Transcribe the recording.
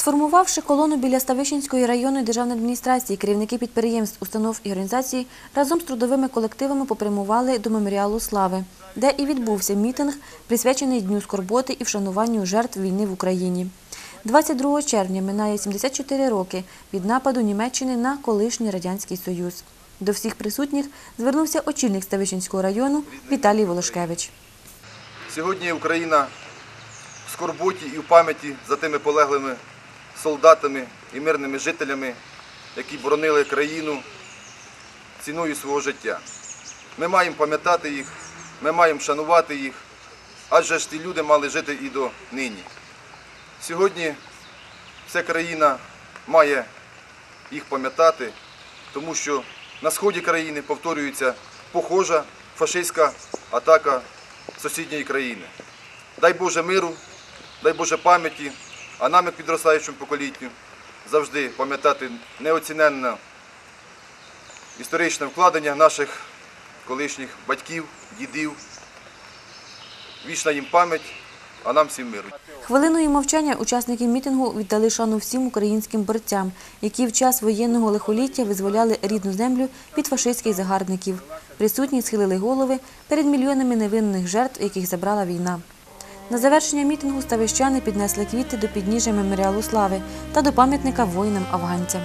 Сформувавши колону біля Ставищенської районної державної адміністрації, керівники підприємств, установ і організацій разом з трудовими колективами попрямували до меморіалу слави, де і відбувся мітинг, присвячений Дню скорботи і вшануванню жертв війни в Україні. 22 червня минає 74 роки від нападу Німеччини на колишній Радянський Союз. До всіх присутніх звернувся очільник Ставищенського району Віталій Волошкевич. Сьогодні Україна в скорботі і в пам'яті за тими полеглими солдатами і мирними жителями, які боронили країну ціною свого життя. Ми маємо пам'ятати їх, ми маємо шанувати їх, адже ж ті люди мали жити і до нині. Сьогодні вся країна має їх пам'ятати, тому що на сході країни повторюється похожа фашистська атака сусідньої країни. Дай Боже миру, дай Боже пам'яті, а нам, як підростаючому поколінню, завжди пам'ятати неоціненне історичне вкладення наших колишніх батьків, дідів. Вічна їм пам'ять, а нам всім миру. Хвилиною мовчання учасники мітингу віддали шану всім українським борцям, які в час воєнного лихоліття визволяли рідну землю від фашистських загарбників. Присутні схилили голови перед мільйонами невинних жертв, яких забрала війна. На завершення мітингу ставищани піднесли квіти до підніжжя меморіалу слави та до пам'ятника воїнам-афганцям.